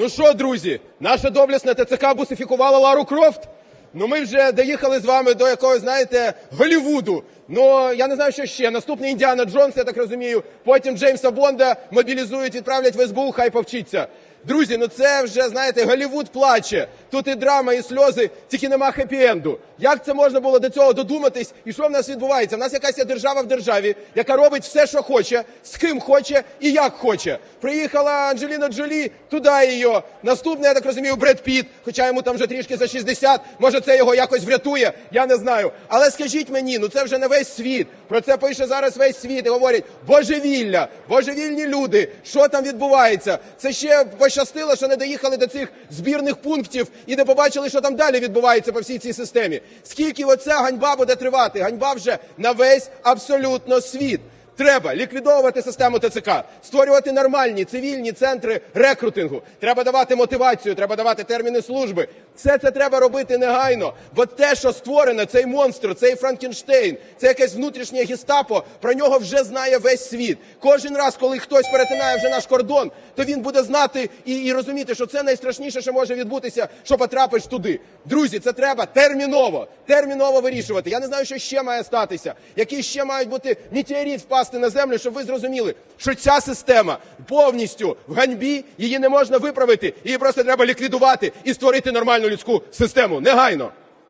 Ну що, друзі, наша доблесна ТЦК бусифікувала Лару Крофт? Ну ми вже доїхали з вами до якогось, знаєте, Голлівуду. Ну я не знаю, що ще. Наступний Індіана Джонс, я так розумію. Потім Джеймса Бонда мобілізують, відправлять в СБУ, хай повчиться. Друзі, ну це вже знаєте, Голлівуд плаче. Тут і драма, і сльози, тільки нема хеппі-енду. Як це можна було до цього додуматись? І що в нас відбувається? В нас якась є держава в державі, яка робить все, що хоче, з ким хоче і як хоче. Приїхала Анджеліна Джолі, туди її. Наступний, я так розумію, Бред Піт, хоча йому там вже трішки за 60, може це його якось врятує, я не знаю. Але скажіть мені, ну це вже не весь світ. Про це пише зараз весь світ і говорять божевілля, божевільні люди. Що там відбувається? Це ще пощастило, що не доїхали до цих збірних пунктів і не побачили, що там далі відбувається по всій цій системі. Скільки оця ганьба буде тривати? Ганьба вже на весь абсолютно світ. Треба ліквідовувати систему ТЦК, створювати нормальні цивільні центри рекрутингу. Треба давати мотивацію, треба давати терміни служби. Все це треба робити негайно. Бо те, що створено, цей монстр, цей Франкенштейн, це якесь внутрішнє гестапо, про нього вже знає весь світ. Кожен раз, коли хтось перетинає вже наш кордон, то він буде знати і, і розуміти, що це найстрашніше, що може відбутися, що потрапиш туди. Друзі, це треба терміново, терміново вирішувати. Я не знаю, що ще має статися, які ще мають бути метеорит впасти на землю, щоб ви зрозуміли, що ця система повністю в ганьбі, її не можна виправити, її просто треба ліквідувати і створити нормальну людську систему негайно.